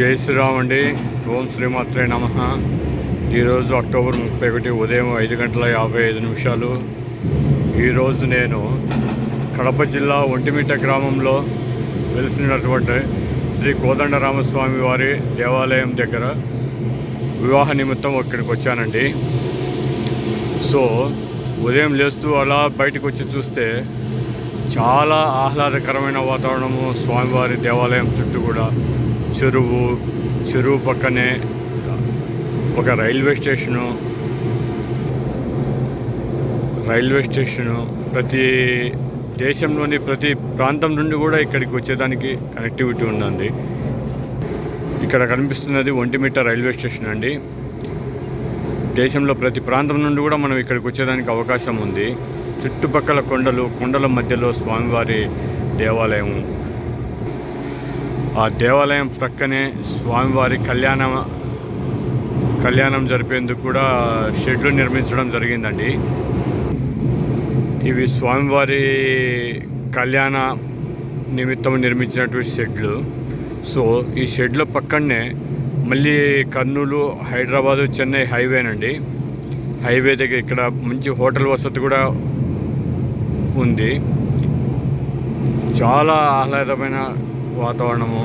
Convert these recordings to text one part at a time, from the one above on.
జై శ్రీరామ్ అండి. ఓం శ్రీమాత్రే నమ. ఈరోజు అక్టోబర్ ముప్పై ఒకటి ఉదయం ఐదు గంటల యాభై ఐదు నిమిషాలు. ఈరోజు నేను కడప జిల్లా ఒంటిమిట్ట గ్రామంలో వెలిసినటువంటి శ్రీ కోదండరామస్వామి వారి దేవాలయం దగ్గర వివాహ నిమిత్తం ఇక్కడికి వచ్చానండి. సో ఉదయం లేస్తూ అలా బయటకు వచ్చి చూస్తే చాలా ఆహ్లాదకరమైన వాతావరణము స్వామివారి దేవాలయం చుట్టూ కూడా చెరువు చెరువు పక్కనే ఒక రైల్వే స్టేషను. రైల్వే స్టేషను ప్రతి దేశంలోని ప్రతి ప్రాంతం నుండి కూడా ఇక్కడికి వచ్చేదానికి కనెక్టివిటీ ఉందండి. ఇక్కడ కనిపిస్తున్నది ఒంటిమిట్ట రైల్వే స్టేషన్ అండి. దేశంలో ప్రతి ప్రాంతం నుండి కూడా మనం ఇక్కడికి వచ్చేదానికి అవకాశం ఉంది. చుట్టుపక్కల కొండలు కొండల మధ్యలో స్వామివారి దేవాలయం ఆ దేవాలయం ప్రక్కనే స్వామివారి కళ్యాణ కళ్యాణం జరిపేందుకు కూడా షెడ్లు నిర్మించడం జరిగిందండి. ఇవి స్వామివారి కళ్యాణ నిమిత్తం నిర్మించినటువంటి షెడ్లు. సో ఈ షెడ్ల పక్కనే మళ్ళీ కర్నూలు హైదరాబాదు చెన్నై హైవేనండి. హైవే దగ్గర ఇక్కడ మంచి హోటల్ వసతి కూడా ఉంది. చాలా ఆహ్లాదమైన వాతావరణము.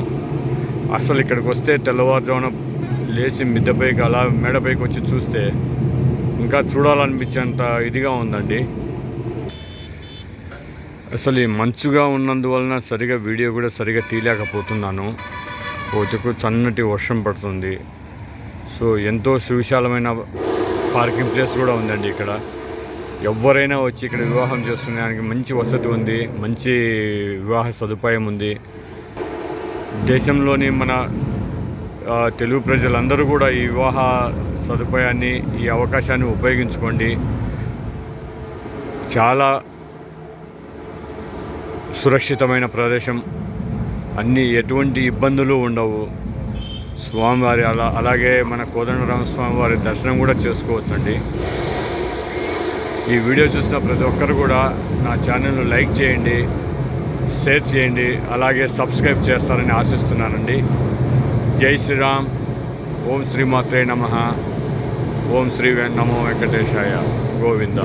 అసలు ఇక్కడికి వస్తే తెల్లవారుజామున లేచి మిద్దపైకి అలా మేడపైకి వచ్చి చూస్తే ఇంకా చూడాలనిపించేంత ఇదిగా ఉందండి. అసలు ఈ మంచుగా ఉన్నందువలన సరిగా వీడియో కూడా సరిగా తీయలేకపోతున్నాను. పోతుకు చన్నటి వర్షం పడుతుంది. సో ఎంతో సువిశాలమైన పార్కింగ్ ప్లేస్ కూడా ఉందండి ఇక్కడ. ఎవరైనా వచ్చి ఇక్కడ వివాహం చేసుకునేదానికి మంచి వసతి ఉంది మంచి వివాహ సదుపాయం ఉంది. దేశంలోని మన తెలుగు ప్రజలందరూ కూడా ఈ వివాహ సదుపాయాన్ని ఈ అవకాశాన్ని ఉపయోగించుకోండి. చాలా సురక్షితమైన ప్రదేశం. అన్ని ఎటువంటి ఇబ్బందులు ఉండవు. స్వామివారి అలా అలాగే మన కోదండరామ స్వామివారి దర్శనం కూడా చేసుకోవచ్చండి. ఈ వీడియో చూసిన ప్రతి ఒక్కరు కూడా నా ఛానల్ను లైక్ చేయండి. షేర్ చేయండి అలాగే సబ్స్క్రైబ్ చేస్తారని ఆశిస్తున్నానండి. జై శ్రీరామ్. ఓం శ్రీమాత్రే నమ. ఓం శ్రీ నమో వెంకటేశాయ. గోవింద.